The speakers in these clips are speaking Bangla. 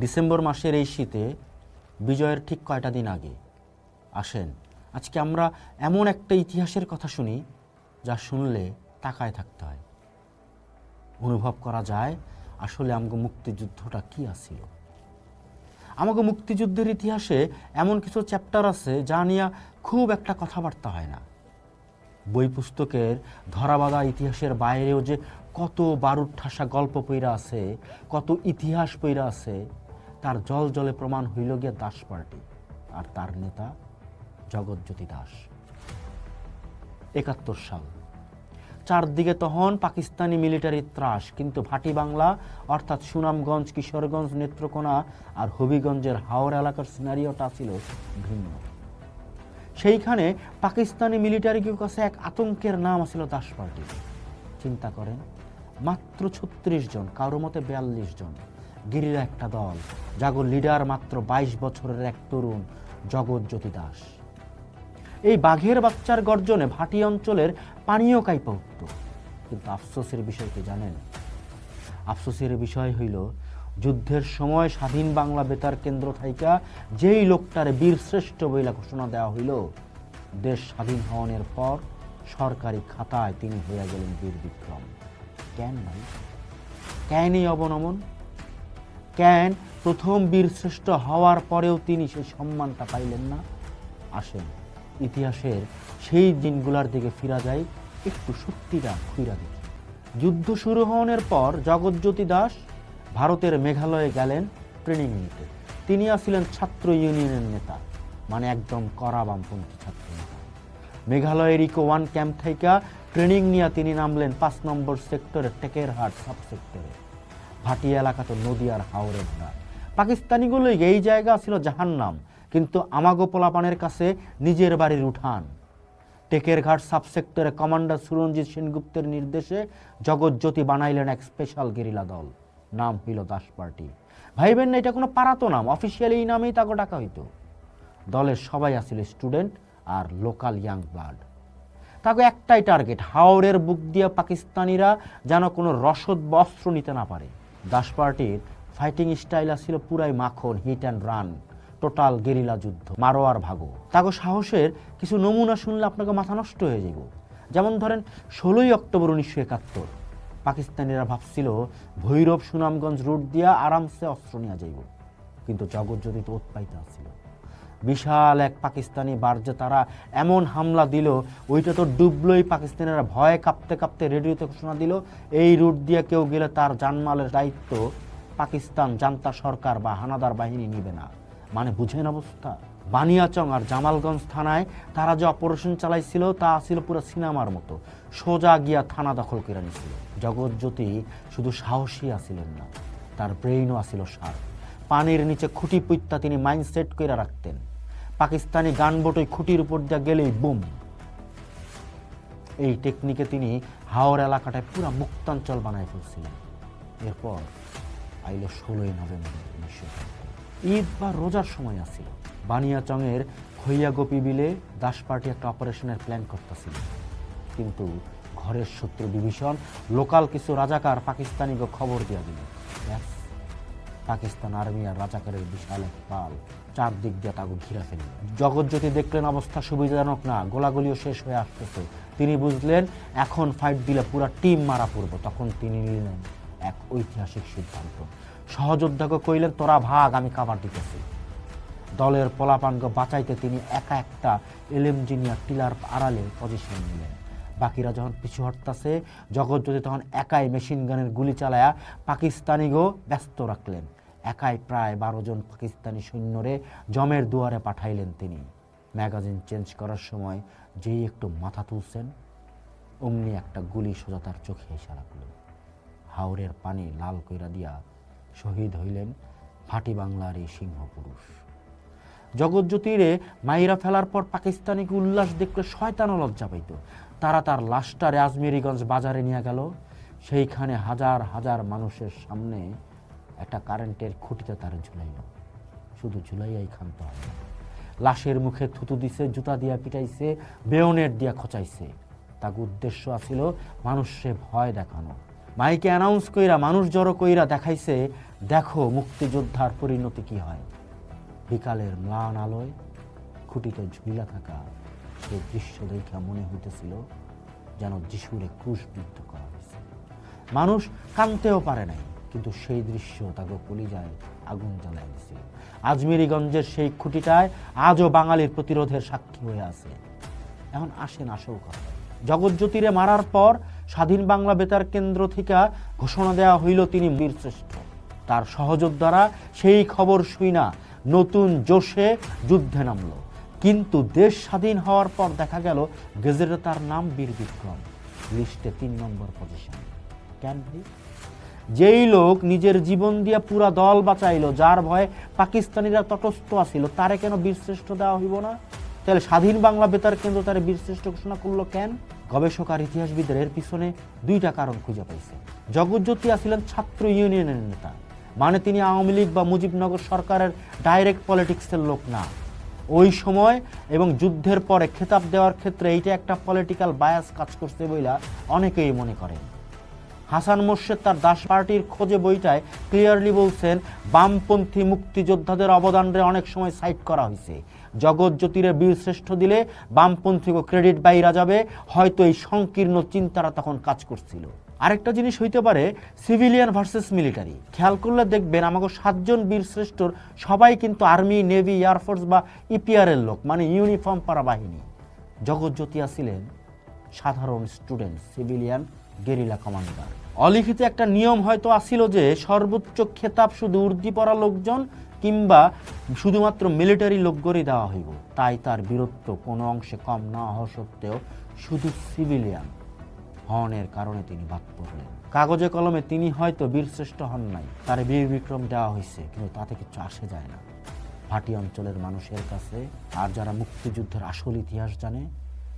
ডিসেম্বর মাসের এই শীতে বিজয়ের ঠিক কয়টা দিন আগে? আসেন, আজকে আমরা এমন একটা ইতিহাসের কথা শুনি, যা শুনলে তাকায় থাকতে হয়। অনুভব করা যায়, আসলে আমাকে মুক্তিযুদ্ধটা কি আছিল? আমাকে মুক্তিযুদ্ধের ইতিহাসে এমন কিছু চ্যাপ্টার আছে, যা নিয়ে খুব একটা কথাবার্তা হয় না। বই পুস্তকের ধরাবাধা ইতিহাসের বাইরেও যে কত বারুদ ঠাসা গল্প পইরা আছে, কত ইতিহাস পইরা আছে তার জল জলে প্রমাণ হইল গিয়া দাস পার্টি, আর তার নেতা জগৎজ্যোতি দাস। একাত্তর সাল। চারদিকে তখন পাকিস্তানি মিলিটারি ত্রাস, কিন্তু ভাটি বাংলা, অর্থাৎ সুনামগঞ্জ, কিশোরগঞ্জ, নেত্রকোনা আর হবিগঞ্জের হাওড় এলাকার সিনারিওটা ছিল ভিন্ন। সেইখানে পাকিস্তানি মিলিটারি কাছে এক আতঙ্কের নাম ছিল দাস পার্টি। চিন্তা করেন, মাত্র ছত্রিশ জন, কারও মতে বিয়াল্লিশ জন। গিরিরা একটা দল যাগো লিডার মাত্র বাইশ বছরের এক তরুণ জগৎজ্যোতি দাস। এই বাঘের বাচ্চার গর্জনে ভাটি অঞ্চলের পানীয় কাইপা উঠত। কিন্তু আফসোসের বিষয় কি জানেন? আফসোসের বিষয় হইল, যুদ্ধের সময় স্বাধীন বাংলা বেতার কেন্দ্র থাইকা যেই লোকটার বীর শ্রেষ্ঠ বইলা ঘোষণা দেওয়া হইল, দেশ স্বাধীন হওয়ার পর সরকারি খাতায় তিনি হইয়া গেলেন বীর বিক্রম। কেন নাই কেন এই অবনমন? কেন প্রথম বীর শ্রেষ্ঠ হওয়ার পরেও তিনি সেই সম্মানটা পাইলেন না? আসেন, ইতিহাসের সেই দিনগুলার দিকে ফিরা যায় একটু সত্যিটা খুইরা দেখি। যুদ্ধ শুরু হওয়ার পর জগৎজ্যোতি দাস ভারতের মেঘালয়ে গেলেন ট্রেনিং নিতে। তিনি ছিলেন ছাত্র ইউনিয়নের নেতা মানে একদম কড়া বামপন্থী ছাত্র নেতা। মেঘালয়ের ইকো ওয়ান ক্যাম্প থেকে ট্রেনিং নিয়ে তিনি নামলেন পাঁচ নম্বর সেক্টরে টেকেরহাট সাব সেক্টরে ভাটি এলাকা তো নদী আর হাওরের দ্বার পাকিস্তানিগুলোই এই জায়গা ছিল জাহান্নাম, কিন্তু আমাগো পোলাপানের কাছে নিজের বাড়ির উঠান। টেকেরঘাট সাবসেক্টরে কমান্ডার সুরঞ্জিৎ সেনগুপ্তের নির্দেশে জগৎজ্যোতি বানাইলেন এক স্পেশাল গেরিলা দল। নাম হইল দাস পার্টি। ভাইবেন না, এটা কোনো পারাতো নাম, অফিসিয়ালি এই নামেই তাকে ডাকা হইতো। দলের সবাই আছিল স্টুডেন্ট আর লোকাল ইয়াং ব্লাড। তাকে একটাই টার্গেট হাওড়ের বুক দিয়ে পাকিস্তানিরা যেন কোনো রসদ বস্ত্র নিতে না পারে। দাস পার্টির ফাইটিং স্টাইল ছিল পুরাই মাখন hit and run total guerrilla যুদ্ধ, মারোয়ার ভাগো। তাকে সাহসের কিছু নমুনা শুনলে আপনাকে মাথা নষ্ট হয়ে যাব যেমন ধরেন, ষোলোই অক্টোবর উনিশশো একাত্তর, পাকিস্তানিরা ভাবছিল ভৈরব সুনামগঞ্জ রুট দিয়া আরামসে অস্ত্র নেওয়া যাইব। কিন্তু জগৎ যদি তো উৎপাইতে আসছিল বিশাল এক পাকিস্তানি বার্জে, তারা এমন হামলা দিল, ওইটা তো ডুবলোই পাকিস্তানিরা ভয়ে কাঁপতে কাঁপতে রেডিওতে ঘোষণা দিল, এই রুট দিয়ে কেউ গেলে তার জানমালের দায়িত্ব পাকিস্তান, জান্তা সরকার বা হানাদার বাহিনী নিবে না। মানে বুঝেন অবস্থা? বানিয়াচং আর জামালগঞ্জ থানায় তারা যে অপারেশন চালাইছিল, তা ছিল পুরো সিনেমার মতো। সোজা গিয়া থানা দখল করে নিছিল। জগৎজ্যোতি শুধু সাহসী আছিলেন না, তার ব্রেইনও আসিল সার পানির নিচে খুঁটি পুইত্তা তিনি মাইন্ডসেট করে রাখতেন। পাকিস্তানি গানবোটই খুঁটির উপর দিয়ে গেলেই বুম। এই টেকনিকে তিনি হাওর এলাকাটায় পুরো মুক্তাঞ্চল বানায় ফেলছিলেন। এরপর আইল ষোলোই নভেম্বর উনিশশো ঈদ বা রোজার সময় আসছিল বানিয়াচংয়ের খইয়া গোপী বিলে দাস পার্টি একটা অপারেশনের প্ল্যান করতেছিল। কিন্তু ঘরের শত্রু বিভীষণ, লোকাল কিছু রাজাকার পাকিস্তানিকে খবর দিয়া দিল। পাকিস্তান আর্মি আর রাজাকারের বিশাল এক পাল চারদিক দিয়ে তাকে ঘিরা ফেলল। জগৎজ্যোতি দেখলেন অবস্থা সুবিধাজনক না, গোলাগুলিও শেষ হয়ে আসতেছে। তিনি বুঝলেন, এখন ফাইট দিলে পুরা টিম মারা পড়ব। তখন তিনি নিলেন এক ঐতিহাসিক সিদ্ধান্ত। সহযোদ্ধাকে কইলেন, তোরা ভাগ, আমি কাবার দিতেছি। দলের পলাপানকে বাঁচাইতে তিনি একা একটা এলএমজিনিয়ার টিলার আড়ালে পজিশন নিলেন। বাকিরা যখন পিছু হটতাছে জগৎজ্যোতি তখন একাই মেশিন গানের গুলি চালায়া পাকিস্তানিগো ব্যস্ত রাখলেন। একাই প্রায় বারো জন পাকিস্তানি সৈন্যরে জমের দুয়ারে পাঠাইলেন তিনি। ম্যাগাজিন চেঞ্জ করার সময় যেই একটু মাথা তুলছেন, অমনি একটা গুলি সোজা তার চোখে এসে লাগল। হাওরের পানি লাল কইরা দিয়া শহীদ হইলেন ভাটি বাংলার এই সিংহ পুরুষ জগৎজ্যোতিরে মাইরা ফেলার পর পাকিস্তানিকে উল্লাস দেখলে শয়তানও লজ্জা পাইত। তারা তার লাশটা রাজমেরিগঞ্জ বাজারে নিয়ে গেল। সেইখানে হাজার হাজার মানুষের সামনে একটা কারেন্টের খুঁটিতে তারা ঝুলাইল। শুধু ঝুলাইয়াই খান্ত হয়। লাশের মুখে থুতু দিছে, জুতা দিয়া পিটাইছে বেয়নেট দিয়া খচাইছে। তাকে উদ্দেশ্য আছিল মানুষে ভয় দেখানো। মাইকে অ্যানাউন্স কইরা, মানুষ জড়ো কইরা দেখাইছে, দেখো মুক্তিযোদ্ধার পরিণতি কি হয়। বিকালের ম্লান আলোয় খুঁটিতে ঝুলিয়া থাকা সেই দৃশ্য দেখা মনে হইতেছিল যেন যিশুরে ক্রুশবিদ্ধ করা হয়েছে মানুষ কানতেও পারে নাই। কিন্তু সেই দৃশ্য তাকে কলিজায় আগুন জ্বালায় দিছিল আজমিরিগঞ্জের সেই খুঁটিটায় আজও বাঙালির প্রতিরোধের সাক্ষী হয়ে আছে। এখন আসেন আসল কথা। জগৎজ্যোতিরে মারার পর স্বাধীন বাংলা বেতার কেন্দ্র থেকে ঘোষণা দেওয়া হইল তিনি বীরশ্রেষ্ঠ তার সহযোদ্ধারা সেই খবর শুইনা নতুন জোশে যুদ্ধে নামল। কিন্তু দেশ স্বাধীন হওয়ার পর দেখা গেল গেজেটে তার নাম বীর বিক্রম। লিস্টে তিন নম্বর পজিশন কেন যেই লোক নিজের জীবন দিয়ে পুরা দল বাঁচাইলো, যার ভয়ে পাকিস্তানিরা তটস্থ আছিল, তারে কেন বীরশ্রেষ্ঠ দেওয়া হইব না? তাহলে স্বাধীন বাংলা বেতার কেন্দ্র তারে বীরশ্রেষ্ঠ ঘোষণা করল কেন? গবেষক আর ইতিহাসবিদরা এর পিছনে দুইটা কারণ খুঁজে পাইছে। জগৎজ্যোতি আসিলেন ছাত্র ইউনিয়নের নেতা মানে তিনি আওয়ামী লীগ বা মুজিবনগর সরকারের ডাইরেক্ট পলিটিক্সের লোক না। ওই সময় এবং যুদ্ধের পরে খেতাব দেওয়ার ক্ষেত্রে এইটা একটা পলিটিক্যাল বায়াস কাজ করছে বইলা অনেকেই মনে করেন। হাসান মোর্শেদ তার দাস পার্টির খোঁজে বইটায় ক্লিয়ারলি বলছেন, বামপন্থী মুক্তিযোদ্ধাদের অবদানরে অনেক সময় সাইট করা হয়েছে জগৎ জ্যোতিরে বীর শ্রেষ্ঠ দিলে বামপন্থীকে ক্রেডিট বাইরা যাবে, হয়তো এই সংকীর্ণ চিন্তারা তখন কাজ করছিল। আরেকটা জিনিস হইতে পারে সিভিলিয়ান ভার্সেস মিলিটারি খেয়াল করলে দেখবেন আমাকে সাতজন বীর শ্রেষ্ঠর সবাই কিন্তু আর্মি নেভি এয়ারফোর্স বা ইপিআর এর লোক মানে ইউনিফর্ম পারা বাহিনী জগৎ জগৎজ্যোতি ছিলেন সাধারণ স্টুডেন্ট সিভিলিয়ান গেরিলা কমান্ডার। অলিখিত একটা নিয়ম হয়তো আসিল যে সর্বোচ্চ খেতাব শুধু উর্দি পড়া লোকজন কিংবা শুধুমাত্র মিলিটারি লোকগরই দেওয়া হইব। তাই তার বীরত্ব কোনো অংশে কম না হওয়া সত্ত্বেও শুধু সিভিলিয়ান হনের কারণে তিনি বাদ পড়লেন। কাগজে কলমে তিনি হয়তো বীরশ্রেষ্ঠ হন নাই, তার বীর বিক্রম দেওয়া হয়েছে কিন্তু তাতে কিছু আসে যায় না। ভাটি অঞ্চলের মানুষের কাছে আর যারা মুক্তিযুদ্ধের আসল ইতিহাস জানে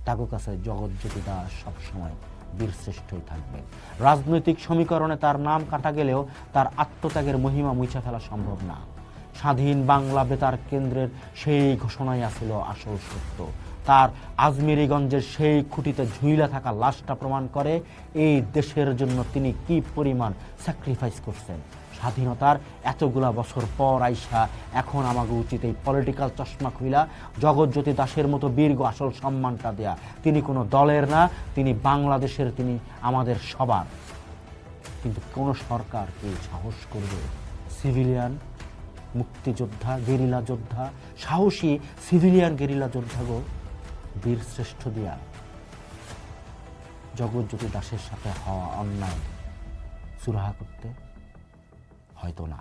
তাদের কাছে জগৎজ্যোতি দাস সবসময় বীরশ্রেষ্ঠই থাকবে। রাজনৈতিক সমীকরণে তার নাম কাটা গেলেও তার আত্মত্যাগের মহিমা মুছে ফেলা সম্ভব না। স্বাধীন বাংলা বেতার কেন্দ্রের সেই ঘোষণাই আসিল আসল সত্য। তার আজমিরিগঞ্জের সেই খুঁটিতে ঝুইলা থাকা লাশটা প্রমাণ করে এই দেশের জন্য তিনি কি পরিমাণ স্যাক্রিফাইস করছেন। স্বাধীনতার এতগুলা বছর পর আইসা এখন আমাকে উচিত এই পলিটিক্যাল চশমা খুইলা জগৎজ্যোতি দাসের মতো বীর্ঘ আসল সম্মানটা দেয়া। তিনি কোনো দলের না, তিনি বাংলাদেশের, তিনি আমাদের সবার। কিন্তু কোনো সরকার কি সাহস করবে? সিভিলিয়ান, মুক্তিযোদ্ধা, গেরিলা যোদ্ধা, সাহসী সিভিলিয়ান, গেরিলা যোদ্ধা গো, বীর শ্রেষ্ঠ দিয়া। জগৎজ্যোতি দাসের সাথে হওয়া অন্যায় সুরাহা করতে হয়তো না